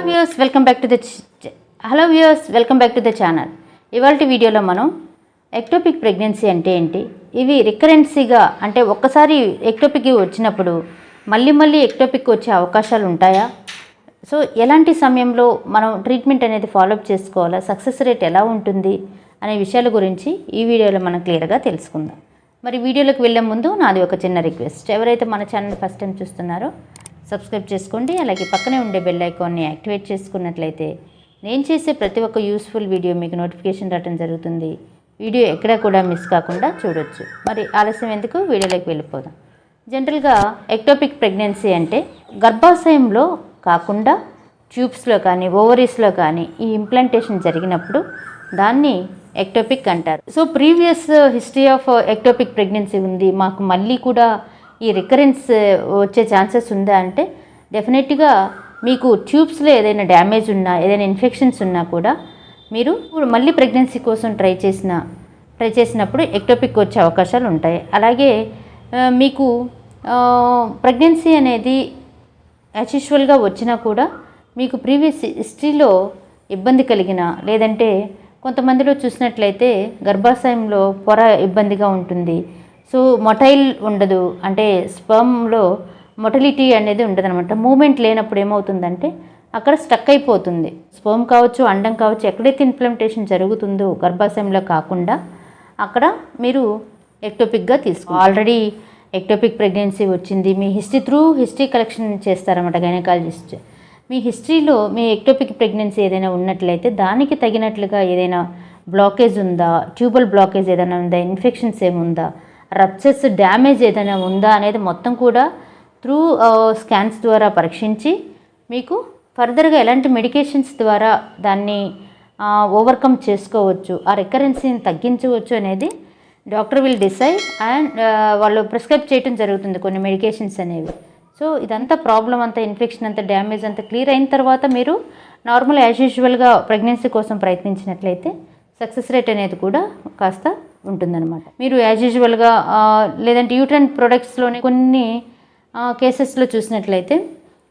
Hello viewers welcome back to the hello viewers welcome back to the channel ఇవాళ వీడియోలో మనం ectopic pregnancy అంటే ఏంటి? ఇవి రికరెన్సీగా అంటే ఒక్కసారి ఎక్టోపిక్ వచ్చినప్పుడు మళ్ళీ మళ్ళీ ఎక్టోపిక్ వచ్చే అవకాశాలు ఉంటాయా? సో ఎలాంటి సమయంలో మనం ట్రీట్మెంట్ అనేది ఫాలోఅప్ చేసుకోవాలా? సక్సెస్ రేట్ ఎలా ఉంటుంది? అనే విషయాల గురించి ఈ వీడియోలో మనం క్లియర్గా తెలుసుకుందాం. మరి వీడియోలోకి వెళ్ళే ముందు నాది ఒక చిన్న రిక్వెస్ట్ ఎవరైతే మన ఛానల్ ఫస్ట్ టైం చూస్తున్నారో సబ్స్క్రైబ్ చేసుకోండి. అలాగే పక్కనే ఉండే బెల్ ఐకాన్ని యాక్టివేట్ చేసుకున్నట్లయితే నేను చేసే ప్రతి ఒక్క యూస్ఫుల్ వీడియో మీకు నోటిఫికేషన్ రావడం జరుగుతుంది. వీడియో ఎక్కడా కూడా మిస్ కాకుండా చూడొచ్చు. మరి ఆలస్యం ఎందుకు? వీడియోలోకి వెళ్ళిపోదాం. జనరల్గా ఎక్టోపిక్ ప్రెగ్నెన్సీ అంటే గర్భాశయంలో కాకుండా ట్యూబ్స్లో కానీ ఓవరీస్లో కానీ ఈ ఇంప్లాంటేషన్ జరిగినప్పుడు దాన్ని ఎక్టోపిక్ అంటారు. So previous history of ectopic pregnancy ఉంది. మాకు మళ్ళీ కూడా ఈ రికరెన్స్ uh, వచ్చే ఛాన్సెస్ ఉందా అంటే డెఫినెట్గా మీకు ట్యూబ్స్లో ఏదైనా డ్యామేజ్ ఉన్నా ఏదైనా ఇన్ఫెక్షన్స్ ఉన్నా కూడా మీరు ఇప్పుడు మళ్ళీ ప్రెగ్నెన్సీ కోసం ట్రై చేసిన ట్రై చేసినప్పుడు ఎక్టోపిక్ వచ్చే అవకాశాలు ఉంటాయి. అలాగే uh, మీకు uh, ప్రెగ్నెన్సీ అనేది యాజ్యూజువల్గా వచ్చినా కూడా మీకు ప్రీవియస్ హిస్టరీలో ఇబ్బంది కలిగిన లేదంటే కొంతమందిలో చూసినట్లయితే గర్భాశయంలో పొర ఇబ్బందిగా ఉంటుంది సో మొటైల్ ఉండదు. అంటే స్పర్మ్లో మొటలిటీ అనేది ఉండదనమాట మూమెంట్ లేనప్పుడు ఏమవుతుందంటే అక్కడ స్టక్ అయిపోతుంది. స్పర్మ్ కావచ్చు అండం కావచ్చు ఎక్కడైతే ఇంప్లిమెంటేషన్ జరుగుతుందో గర్భాశయంలో కాకుండా అక్కడ మీరు ఎక్టోపిక్గా తీసుకో ఆల్రెడీ ఎక్టోపిక్ ప్రెగ్నెన్సీ వచ్చింది. మీ హిస్టరీ త్రూ హిస్టరీ కలెక్షన్ చేస్తారన్నమాట గైనకాలజిస్ట్ మీ హిస్టరీలో మీ ఎక్టోపిక్ ప్రెగ్నెన్సీ ఏదైనా ఉన్నట్లయితే దానికి తగినట్లుగా ఏదైనా బ్లాకేజ్ ఉందా? ట్యూబల్ బ్లాకేజ్ ఏదైనా ఉందా? ఇన్ఫెక్షన్స్ ఏముందా? రప్చర్స్ డ్యామేజ్ ఏదైనా ఉందా అనేది మొత్తం కూడా త్రూ స్కాన్స్ uh, ద్వారా పరీక్షించి మీకు ఫర్దర్గా ఎలాంటి మెడికేషన్స్ ద్వారా దాన్ని uh, ఓవర్కమ్ చేసుకోవచ్చు ఆ రికరెన్సీని తగ్గించవచ్చు అనేది డాక్టర్ విల్ డిసైడ్ అండ్ వాళ్ళు ప్రిస్క్రైబ్ చేయడం జరుగుతుంది కొన్ని మెడికేషన్స్ అనేవి. సో ఇదంతా ప్రాబ్లం అంతా ఇన్ఫెక్షన్ అంతా డ్యామేజ్ అంతా క్లియర్ అయిన తర్వాత మీరు నార్మల్ యాజ్ యూజువల్గా ప్రెగ్నెన్సీ కోసం ప్రయత్నించినట్లయితే సక్సెస్ రేట్ అనేది కూడా కాస్త ఉంటుందన్నమాట. మీరు యాజ్ యూజువల్గా లేదంటే యూట్రన్ ప్రొడక్ట్స్లోని కొన్ని కేసెస్లో చూసినట్లయితే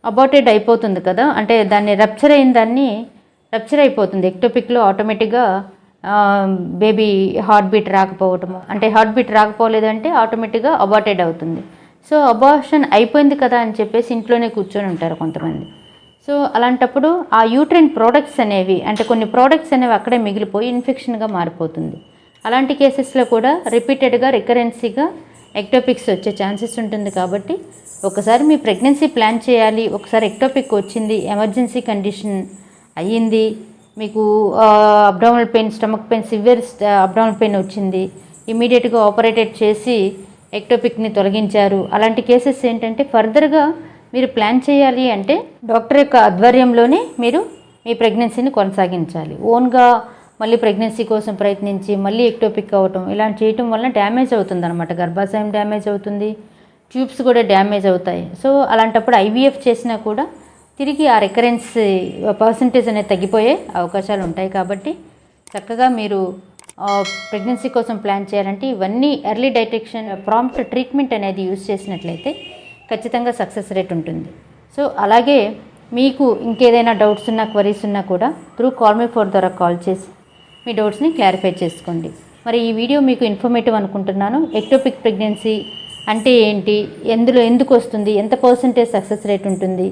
అబార్టెడ్ అయిపోతుంది కదా. అంటే దాన్ని రప్చర్ అయిన దాన్ని రప్చర్ అయిపోతుంది. ఎక్టోపిక్లో ఆటోమేటిక్గా బేబీ హార్ట్ బీట్ రాకపోవటము. అంటే హార్ట్ బీట్ రాకపోలేదంటే ఆటోమేటిక్గా అబార్టెడ్ అవుతుంది. సో అబార్షన్ అయిపోయింది కదా అని చెప్పేసి ఇంట్లోనే కూర్చొని ఉంటారు కొంతమంది. సో అలాంటప్పుడు ఆ యూట్రైన్ ప్రోడక్ట్స్ అనేవి అంటే కొన్ని ప్రోడక్ట్స్ అనేవి అక్కడే మిగిలిపోయి ఇన్ఫెక్షన్గా మారిపోతుంది. అలాంటి కేసెస్లో కూడా రిపీటెడ్గా రికరెన్సీగా ఎక్టోపిక్స్ వచ్చే ఛాన్సెస్ ఉంటుంది కాబట్టి ఒకసారి మీ ప్రెగ్నెన్సీ ప్లాన్ చేయాలి. ఒకసారి ఎక్టోపిక్ వచ్చింది ఎమర్జెన్సీ కండిషన్ అయ్యింది మీకు abdominal pain stomach pain severe abdominal pain వచ్చింది ఇమీడియట్గా ఆపరేటెడ్ చేసి ఎక్టోపిక్ని తొలగించారు. అలాంటి కేసెస్ ఏంటంటే ఫర్దర్గా మీరు ప్లాన్ చేయాలి అంటే డాక్టర్ యొక్క ఆధ్వర్యంలోనే మీరు మీ ప్రెగ్నెన్సీని కొనసాగించాలి. ఓన్గా మళ్ళీ ప్రెగ్నెన్సీ కోసం ప్రయత్నించి మళ్ళీ ఎక్టోపిక్ అవ్వటం ఇలాంటి చేయటం వలన డ్యామేజ్ అవుతుంది అనమాట గర్భాశయం డ్యామేజ్ అవుతుంది ట్యూబ్స్ కూడా డ్యామేజ్ అవుతాయి. సో అలాంటప్పుడు ఐవీఎఫ్ చేసినా కూడా తిరిగి ఆ రికరెన్స్ పర్సంటేజ్ అనేది తగ్గిపోయే అవకాశాలు ఉంటాయి కాబట్టి చక్కగా మీరు ప్రెగ్నెన్సీ కోసం ప్లాన్ చేయాలంటే ఇవన్నీ ఎర్లీ డైటెక్షన్ ప్రాంప్ట్ ట్రీట్మెంట్ అనేది యూజ్ చేసినట్లయితే ఖచ్చితంగా సక్సెస్ రేట్ ఉంటుంది. సో అలాగే మీకు ఇంకేదైనా డౌట్స్ ఉన్నా క్వరీస్ ఉన్నా కూడా త్రూ కాల్ మీ ఫోర్ ద్వారా కాల్ చేసి మీ డౌట్స్ని క్లారిఫై చేసుకోండి. మరి ఈ వీడియో మీకు ఇన్ఫర్మేటివ్ అనుకుంటున్నాను. ఎక్టోపిక్ ప్రెగ్నెన్సీ అంటే ఏంటి? ఎందులో ఎందుకు వస్తుంది? ఎంత పర్సంటేజ్ సక్సెస్ రేట్ ఉంటుంది?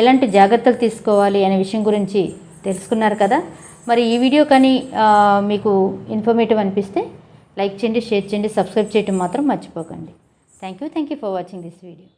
ఎలాంటి జాగ్రత్తలు తీసుకోవాలి అనే విషయం గురించి తెలుసుకున్నారు కదా? మరి ఈ వీడియో కానీ మీకు ఇన్ఫర్మేటివ్ అనిపిస్తే లైక్ చేయండి షేర్ చేయండి సబ్స్క్రైబ్ చేయడం మాత్రం మర్చిపోకండి. Thank you thank you for watching this video